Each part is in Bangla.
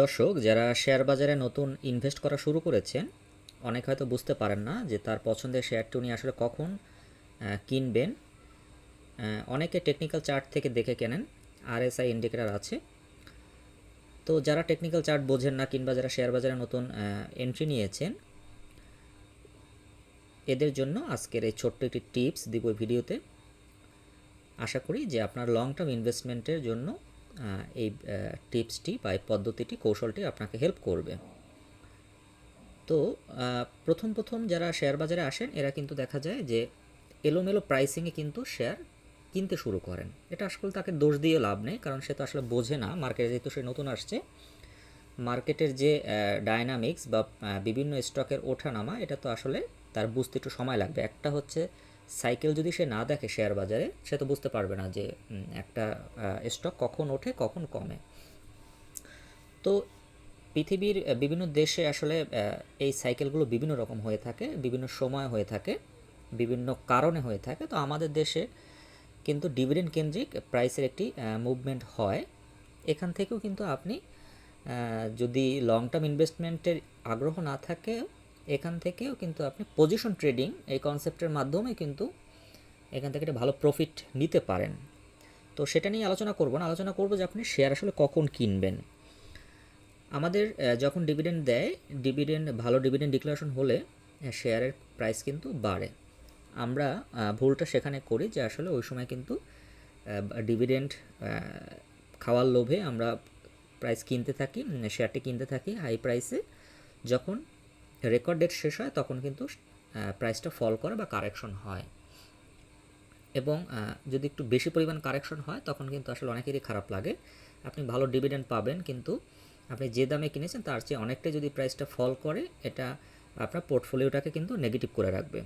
দর্শক, যারা শেয়ার বাজারে নতুন ইনভেস্ট করা শুরু করেছেন, অনেক হয়তো বুঝতে পারেন না যে তার পছন্দের শেয়ারটি উনি আসলে কখন কিনবেন। অনেকে টেকনিক্যাল চার্ট থেকে দেখে কেনেন আরএসআই ইন্ডিকেটার আছে। তো যারা টেকনিক্যাল চার্ট বোঝেন না কিংবা যারা শেয়ার বাজারে নতুন এন্ট্রি নিয়েছেন, এদের জন্য আজকের এই ছোট্ট একটি টিপস দিব ভিডিওতে। আশা করি যে আপনার লং টার্ম ইনভেস্টমেন্টের জন্য এই টিপসটি বা এই পদ্ধতিটি, কৌশলটি আপনাকে হেল্প করবে। তো প্রথম প্রথম যারা শেয়ার বাজারে আসেন, এরা কিন্তু দেখা যায় যে এলোমেলো প্রাইসিংয়ে কিন্তু শেয়ার কিনতে শুরু করেন। এটা আসলে তাকে দোষ দিয়ে লাভ নেই, কারণ সে তো আসলে বোঝে না মার্কেটে যেহেতু সে নতুন আসছে। মার্কেটের যে ডায়নামিক্স বা বিভিন্ন স্টকের ওঠানামা, এটা তো আসলে তার বুঝতে একটু সময় লাগবে। একটা হচ্ছে সাইকেল যদি সে না দেখে শেয়ার বাজারে, সে তো বুঝতে পারবে না যে একটা স্টক কখন ওঠে, কখন কমে। তো পৃথিবীর বিভিন্ন দেশে আসলে এই সাইকেলগুলো বিভিন্ন রকম হয়ে থাকে, বিভিন্ন সময় হয়ে থাকে, বিভিন্ন কারণে হয়ে থাকে। তো আমাদের দেশে কিন্তু ডিভিডেন্ড কেন্দ্রিক প্রাইসের একটি মুভমেন্ট হয়। এখান থেকেও কিন্তু আপনি যদি লং টার্ম ইনভেস্টমেন্টের আগ্রহ না থাকে এখান থেকেও কিন্তু আপনি পজিশন ট্রেডিং এই কনসেপ্টের মাধ্যমে কিন্তু এখান থেকে একটা ভালো প্রফিট নিতে পারেন। তো সেটা নিয়ে আলোচনা করব না, আলোচনা করব যে আপনি শেয়ার আসলে কখন কিনবেন। আমাদের যখন ডিভিডেন্ড দেয় ডিভিডেন্ড ভালো ডিভিডেন্ড ডিক্লারেশন হলে শেয়ারের প্রাইস কিন্তু বাড়ে। আমরা ভুলটা সেখানে করি যে আসলে ওই সময় কিন্তু ডিভিডেন্ড খাওয়ার লোভে আমরা প্রাইস কিনতে থাকি শেয়ারটি কিনতে থাকি হাই প্রাইসে যখন রেকর্ড ডেট শেষ হয়, তখন কিন্তু প্রাইসটা ফল করে বা কারেকশন হয়। এবং যদি একটু বেশি পরিমাণ কারেকশন হয়, তখন কিন্তু আসলে অনেকেরই খারাপ লাগে। আপনি ভালো ডিভিডেন্ড পাবেন, কিন্তু আপনি যে দামে কিনেছেন, তার চেয়ে অনেকটাই যদি প্রাইসটা ফল করে, এটা আপনার পোর্টফোলিওটাকে কিন্তু নেগেটিভ করে রাখবে।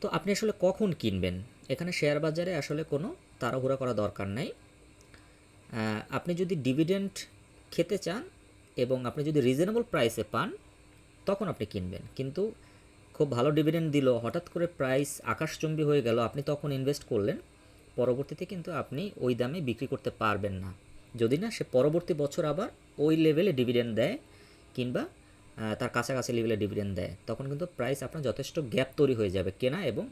তো আপনি আসলে কখন কিনবেন? এখানে শেয়ার বাজারে আসলে কোনো তাড়াহুড়া করা দরকার নাই। আপনি যদি ডিভিডেন্ড খেতে চান, এবং আপনি যদি রিজনেবল প্রাইসে পান তখন আপনি কিনবেন। কিন্তু খুব ভালো ডিভিডেন্ড দিল, হঠাৎ করে প্রাইস আকাশচুম্বী হয়ে গেল, আপনি তখন ইনভেস্ট করলেন, পরবর্তীতে কিন্তু আপনি ওই দামে বিক্রি করতে পারবেন না। যদি না, সে পরবর্তী বছর আবার ওই লেভেলে ডিভিডেন্ড দেয়, কিংবা তার কাছাকাছি লেভেলে ডিভিডেন্ড দেয়, তখন কিন্তু প্রাইস আপনার যথেষ্ট গ্যাপ তৈরি হয়ে যাবে কেনা এবং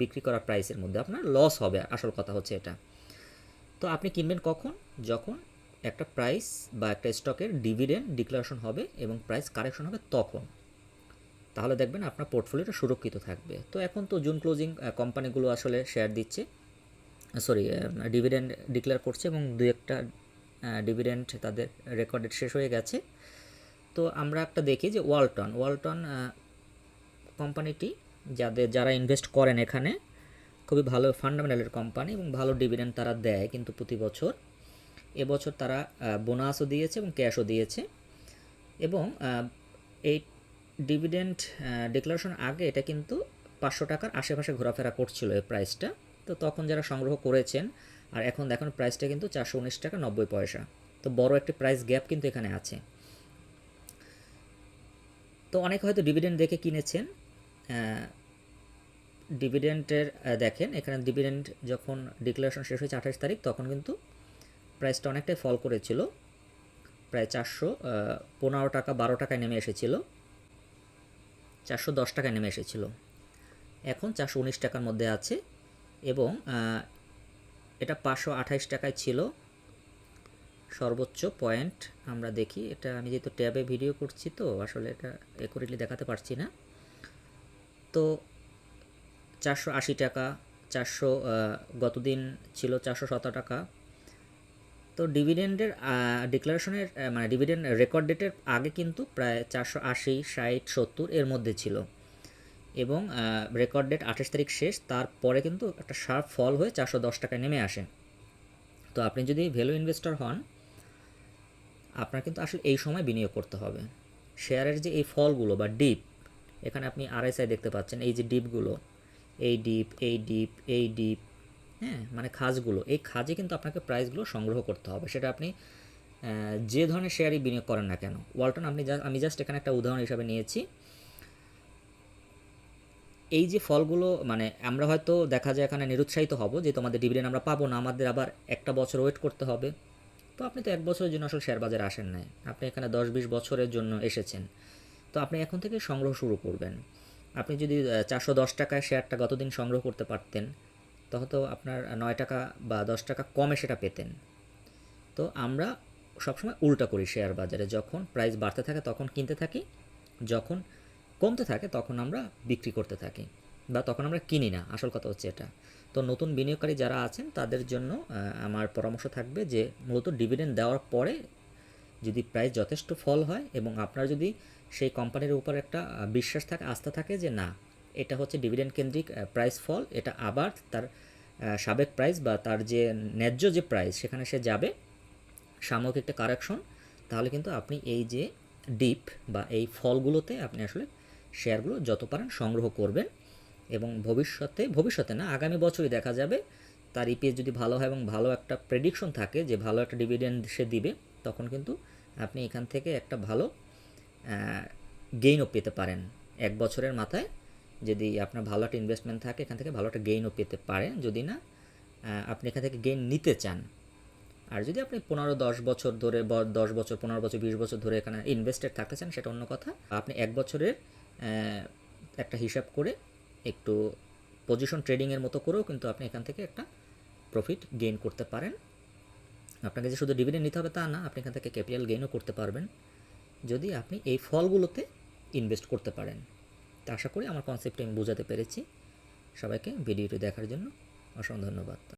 বিক্রি করা প্রাইসের মধ্যে আপনার লস হবে। আসল কথা হচ্ছে এটা। তো আপনি কিনবেন কখন? যখন একটা প্রাইস বা একটা স্টকের ডিভিডেন্ড ডিক্লারেশন হবে এবং প্রাইস কারেকশন হবে তখন। তাহলে দেখবেন আপনার পোর্টফোলিওটা সুরক্ষিত থাকবে। তো এখন তো জুন ক্লোজিং কোম্পানিগুলো আসলে শেয়ার দিচ্ছে। সরি ডিভিডেন্ড ডিক্লেয়ার করছে এবং দু একটা ডিভিডেন্ড তাদের রেকর্ডেড শেষ হয়ে গেছে। তো আমরা একটা দেখি যে ওয়ালটন ওয়ালটন কোম্পানিটি যাদের, যারা ইনভেস্ট করেন এখানে, খুবই ভালো ফান্ডামেন্টালের কোম্পানি এবং ভালো ডিভিডেন্ড তারা দেয় কিন্তু প্রতি বছর। এবছর তারা বোনাসও দিয়েছে এবং ক্যাশও দিয়েছে। এবং এই ডিভিডেন্ড ডিক্লারেশন আগে এটা কিন্তু পাঁচশো টাকার আশেপাশে ঘোরাফেরা করছিল এই প্রাইসটা। তো তখন যারা সংগ্রহ করেছেন, আর এখন দেখুন প্রাইসটা কিন্তু চারশো উনিশ টাকা নব্বই পয়সা। তো বড় একটি প্রাইস গ্যাপ কিন্তু এখানে আছে। তো অনেকে হয়তো ডিভিডেন্ড দেখে কিনেছেন ডিভিডেন্টের দেখেন এখানে ডিভিডেন্ড যখন ডিক্লারেশন শেষ হয়েছে আঠাশ তারিখ, তখন কিন্তু প্রাইসটা অনেকটাই ফল করেছিল। প্রায় চারশো পনেরো টাকা, বারো টাকায় নেমে এসেছিল। চারশো দশ টাকায় নেমে এসেছিল। এখন চারশো উনিশ টাকার মধ্যে আছে এবং এটা পাঁচশো আঠাইশ টাকায় ছিল। সর্বোচ্চ পয়েন্ট আমরা দেখি। এটা আমি যেহেতু ট্যাবে ভিডিও করছি তো, আসলে এটা একুরেটলি দেখাতে পারছি না। তো চারশো আশি টাকা, চারশো গতদিন ছিল চারশো সতেরো টাকা। তো ডিভিডেন্ডের ডিক্লারেশনের মানে ডিভিডেন্ড রেকর্ড ডেটের আগে কিন্তু প্রায় চারশো আশি, ষাট, সত্তর এর মধ্যে ছিল। এবং রেকর্ড ডেট আঠাশ তারিখ শেষ, তারপরে কিন্তু একটা শার্প ফল হয়ে চারশো দশ টাকায় নেমে আসে। তো আপনি যদি ভ্যালু ইনভেস্টর হন, আপনার কিন্তু আসলে এই সময় বিনিয়োগ করতে হবে। শেয়ারের যে এই ফলগুলো বা ডিপ এখানে আপনি আরএসআই দেখতে পাচ্ছেন, এই যে ডিপগুলো এই ডিপ এই ডিপ এই ডিপ হ্যাঁ মানে খাজগুলো এই খাজে কিন্তু আপনাকে প্রাইসগুলো সংগ্রহ করতে হবে। সেটা আপনি যে ধরনের শেয়ারই বিনিয়োগ করেন না কেন। ওয়ালটন, আপনি আমি জাস্ট এখানে একটা উদাহরণ হিসাবে নিয়েছি। এই যে ফলগুলো মানে আমরা হয়তো দেখা যায় এখানে নিরুৎসাহিত হব যে তোমাদের ডিভিডেন্ড আমরা পাবো না, আমাদের আবার একটা বছর ওয়েট করতে হবে। তো আপনি তো এক বছরের জন্য আসলে শেয়ার বাজারে আসেন নাই। আপনি এখানে দশ বিশ বছরের জন্য এসেছেন। তো আপনি এখন থেকে সংগ্রহ শুরু করবেন। আপনি যদি চারশো দশ টাকায় শেয়ারটা গতদিন সংগ্রহ করতে পারতেন তখন তো আপনার নয় টাকা বা দশ টাকা কমে সেটা পেতেন। তো আমরা সবসময় উল্টা করি শেয়ার বাজারে, যখন প্রাইস বাড়তে থাকে তখন কিনতে থাকি, যখন কমতে থাকে তখন আমরা বিক্রি করতে থাকি বা তখন আমরা কিনি না, আসল কথা হচ্ছে এটা। তো নতুন বিনিয়োগকারী যারা আছেন তাদের জন্য আমার পরামর্শ থাকবে যে মূলত ডিভিডেন্ড দেওয়ার পরে যদি প্রাইস যথেষ্ট ফল হয় এবং আপনার যদি সেই কোম্পানির উপর একটা বিশ্বাস থাকে, আস্থা থাকে যে না এটা হচ্ছে ডিভিডেন্ড কেন্দ্রিক প্রাইস ফল এটা আবার তার সাবেক প্রাইস বা তার যে ন্যায্য যে প্রাইস সেখানে সে যাবে। সাময়িক একটা কারেকশন তাহলে কিন্তু আপনি এই যে ডিপ বা এই ফলগুলোতে আপনি আসলে শেয়ারগুলো যত পারেন সংগ্রহ করবেন এবং ভবিষ্যতে ভবিষ্যতে না, আগামী বছরই দেখা যাবে তার ইপিএস যদি ভালো হয় এবং ভালো একটা প্রেডিকশন থাকে যে ভালো একটা ডিভিডেন্ড সে দিবে, তখন কিন্তু আপনি এখান থেকে একটা ভালো গেইনও পেতে পারেন এক বছরের মাথায়। যদি আপনার ভালো একটা ইনভেস্টমেন্ট থাকে, এখান থেকে ভালো একটা গেইনও পেতে পারেন। যদি না আপনি এখান থেকে গেইন নিতে চান। আর যদি আপনি পনেরো, দশ বছর ধরে দশ বছর, পনেরো বছর, বিশ বছর ধরে এখানে ইনভেস্টেড থাকতে চান, সেটা অন্য কথা। আপনি এক বছরের একটা হিসাব করে একটু পজিশন ট্রেডিংয়ের মতো করেও কিন্তু আপনি এখান থেকে একটা প্রফিট গেইন করতে পারেন। আপনাকে যে শুধু ডিভিডেন্ড নিতে হবে তা না, আপনি এখান থেকে ক্যাপিটাল গেইনও করতে পারবেন। যদি আপনি এই ফলগুলোতে ইনভেস্ট করতে পারেন। তা আশা করি আমার কনসেপ্টটি আমি বোঝাতে পেরেছি। সবাইকে ভিডিওটি দেখার জন্য অসংখ্য ধন্যবাদ।